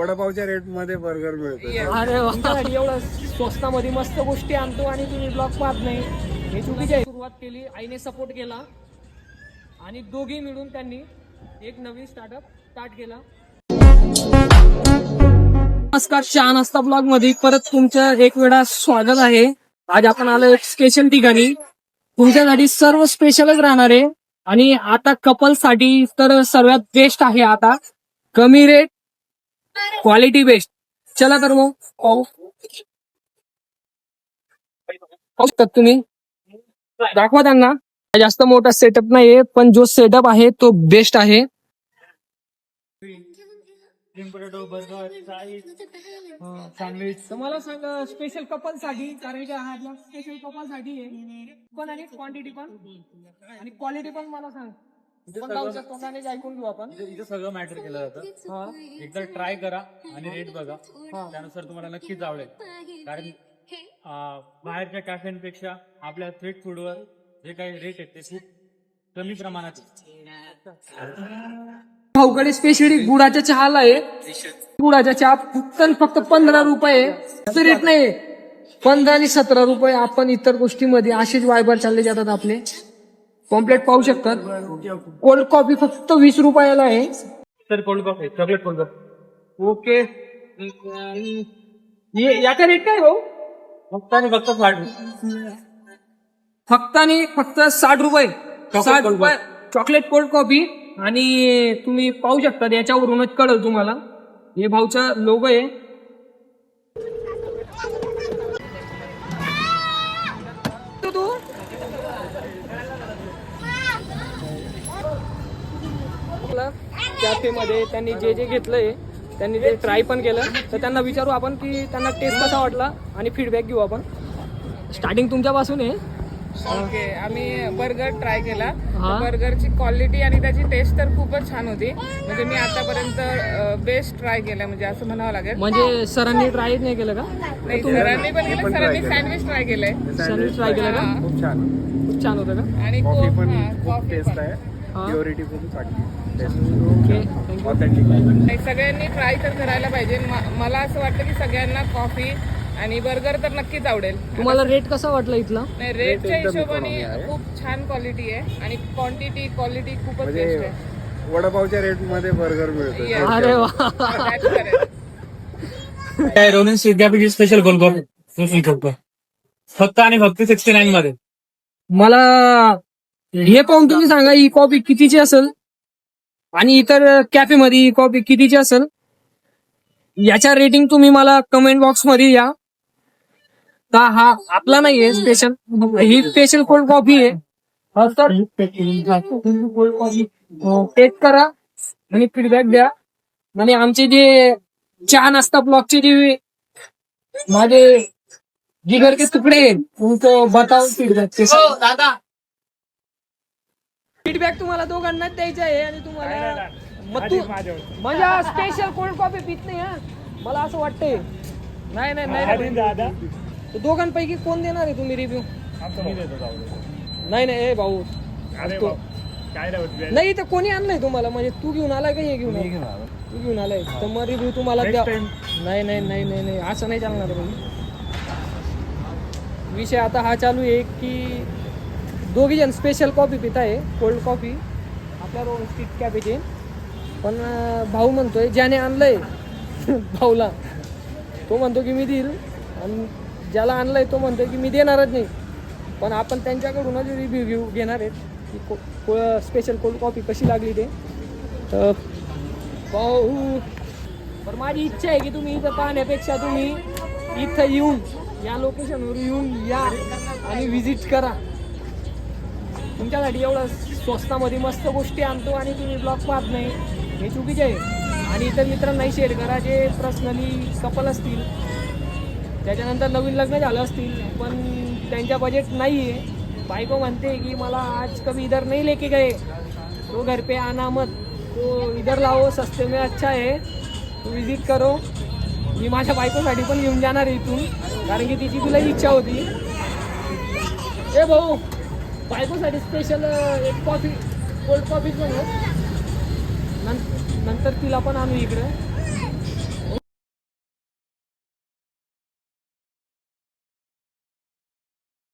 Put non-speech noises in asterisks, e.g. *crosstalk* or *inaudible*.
वडापावच्या रेटमध्ये बर्गर मिळतो अरे. तुमच्यासाठी एवढं स्वस्तामध्ये मस्त गोष्टी आणतो आणि तुम्ही ब्लॉग पाहत नाही. हे चुकीचे आहे. सुरुवात केली आईने सपोर्ट केला आणि दोघी मिळून त्यांनी एक नवीन स्टार्टअप स्टार्ट केला. नमस्कार छान असता ब्लॉगमध्ये परत तुमचं एक वेळा स्वागत आहे. आज आपण आलो एक स्पेशल ठिकाणी. तुमच्यासाठी सर्व स्पेशलच राहणार आहे. आणि आता कपलसाठी तर सर्वात बेस्ट आहे आता. कमी रेट क्वालिटी बेस्ट. चला तर मग. पाहू. पाहू शकतात तुम्ही. दाखवा त्यांना. जास्त मोठा सेटअप नाहीये पण जो सेटअप आहे तो बेस्ट आहे. तुम्हाला सांगा स्पेशल कपलसाठी कारण की हा स्पेशल कपलसाठी आहे. पण आणि क्वांटिटी पण. आणि क्वालिटी पण मला सांग. पण गावच्या तोंडाने ऐकून घेऊ आपण. इथं सगळं मॅटर केलं जातं. हा. एकदा ट्राय करा आणि रेट बघा. त्यानुसार तुम्हाला नक्कीच आवडेल. कारण अं, बाहेरच्या कॅफेंपेक्षा आपल्या स्ट्रीट फूडवर जे काही रेट आहेत ते खूप कमी प्रमाणात आहेत. भाऊकडे स्पेशली गुळाच्या चहाला आहे. गुळाच्या चहा फक्त आणि फक्त पंधरा रुपये रेट नाही पंधरा आणि सतरा रुपये आपण इतर गोष्टीमध्ये असेच वायबर चालले जातात आपले. कॉम्प्लेट पाहू शकतात. कोल्ड कॉफी फक्त वीस रुपयाला आहे. तर cold coffee chocolate cold coffee. Okay. ये- याचा रेट काय भाऊ? फक्त आणि फक्त साठ फक्त आणि फक्त साठ रुपये. साठ रुपये चॉकलेट कोल्ड कॉफी. आणि तुम्ही पाहू शकता याच्यावरूनच कळल तुम्हाला. हे भाऊचा लोगो आहे. कॅफे मध्ये त्यांनी जे जे घेतलंय त्यांनी ते ट्राय पण केलं तर त्यांना विचारू आपण की त्यांना टेस्ट कसा वाटला आणि फीडबॅक घेऊ आपण. स्टार्टिंग तुमच्यापासून आहे? ओके आम्ही बर्गर ट्राय केला. बर्गरची क्वालिटी आणि त्याची टेस्ट तर खूपच छान होती. म्हणजे मी आतापर्यंत बेस्ट ट्राय केलं म्हणजे असं म्हणावं लागेल. म्हणजे सरांनी ट्राय नाही केलं का? नाही सरांनी पण केलं सरांनी सँडविच ट्राय केलंय. सरांनी ट्राय केलं का. खूप छान. खूप छान होतं का? आणि कॉफी को- पण खूप टेस्ट. आहे. प्युरिटी खूप चांगली. नाही सगळ्यांनी ट्राय तर करायला पाहिजे. म- मला असं वाटतं की सगळ्यांना कॉफी आणि बर्गर तर नक्कीच आवडेल. तुम्हाला रेट कसा वाटला इथला? नाही रेटच्या हिशोबाने. खूप छान क्वालिटी आहे आणि क्वांटिटी क्वालिटी खूपच म्हणजे बेस्ट आहे. वडापावच्या रेटमध्ये बर्गर मिळतो Yes. अरे वा. That's correct. काय रोनन्स विद्यापीठ स्पेशल फक्त फक्त आणि फक्त सिक्स्टी नाईन मध्ये. मला हे पाहून तुम्ही सांगा ही कॉफी कितीची असेल? आणि इतर कॅफे मध्ये ही कॉफी कितीची असेल? याच्या रेटिंग तुम्ही मला कमेंट बॉक्समध्ये या. का हा आपला नाहीये स्पेशल ही स्पेशल कोल्ड कॉफी आहे? हा तर कोल्ड कॉफी टेस्ट करा आणि फीडबॅक द्या. आणि आमचे जे चहा नाश्ता ब्लॉगचे जे माझे जिगर के तुकडे आहेत, उनको बताओ फीडबॅक दादा. फीडबॅक तुम्हाला दोघांना द्यायचा आहे आणि तुम्हाला मग तू म्हणजे स्पेशल कोल्ड कॉफी पित नाही हा. मला असं वाटतंय. नाही नाही नाही. दादा तर दोघांपैकी कोण देणार आहे तुम्ही रिव्ह्यू नाही नाही ए भाऊ. तो- नाही तर कोणी आणलंय तुम्हाला? म्हणजे तू घेऊन आलाय का हे घेऊन आलाय? तू घेऊन आलाय. तर मग रिव्ह्यू तुम्हाला द्या. नाही नाही नाही नाही नाही. असं नाही चालणार विषय आता हा चालू आहे की दोघी जण स्पेशल कॉफी पित आहे कोल्ड कॉफी आपल्या रोड स्ट्रीट कॅफेचे पण भाऊ म्हणतोय ज्याने आणलंय *laughs* भाऊला तो म्हणतो की मी देईल. आणि ज्याला आणलंय तो म्हणतोय की मी देणारच नाही. पण आपण त्यांच्याकडूनच रिव्ह्यू घेऊ घेणार आहेत. की को स्पेशल कोल्ड कॉफी कशी लागली ते. तर पाहू पण माझी इच्छा आहे की तुम्ही इथं पाहण्यापेक्षा तुम्ही इथं येऊन या लोकेशनवर येऊन या आणि व्हिजिट करा. तुमच्यासाठी एवढं स्वस्तामध्ये मस्त गोष्टी आणतो आणि तुम्ही ब्लॉग पाहत नाही. हे चुकीचे आहे. आणि इतर मित्रांनाही शेअर करा. जे पर्सनली कपल असतील त्याच्यानंतर नवीन लग्न झालं असतील पण त्यांच्या बजेट नाही आहे बायको म्हणते की मला आज कभी इधर नाही लेके गए तो घर पे आना मत. तो इधर लावो सस्ते में अच्छा आहे तू विजिट करो. मी माझ्या बायकोसाठी पण घेऊन जाणार आहे इथून. कारण की तिची तुला इच्छा होती. ए भाऊ बायकोसाठी स्पेशल एक कॉफी कोल्ड कॉफी पण हो. नंतर तिला पण आणू इकडे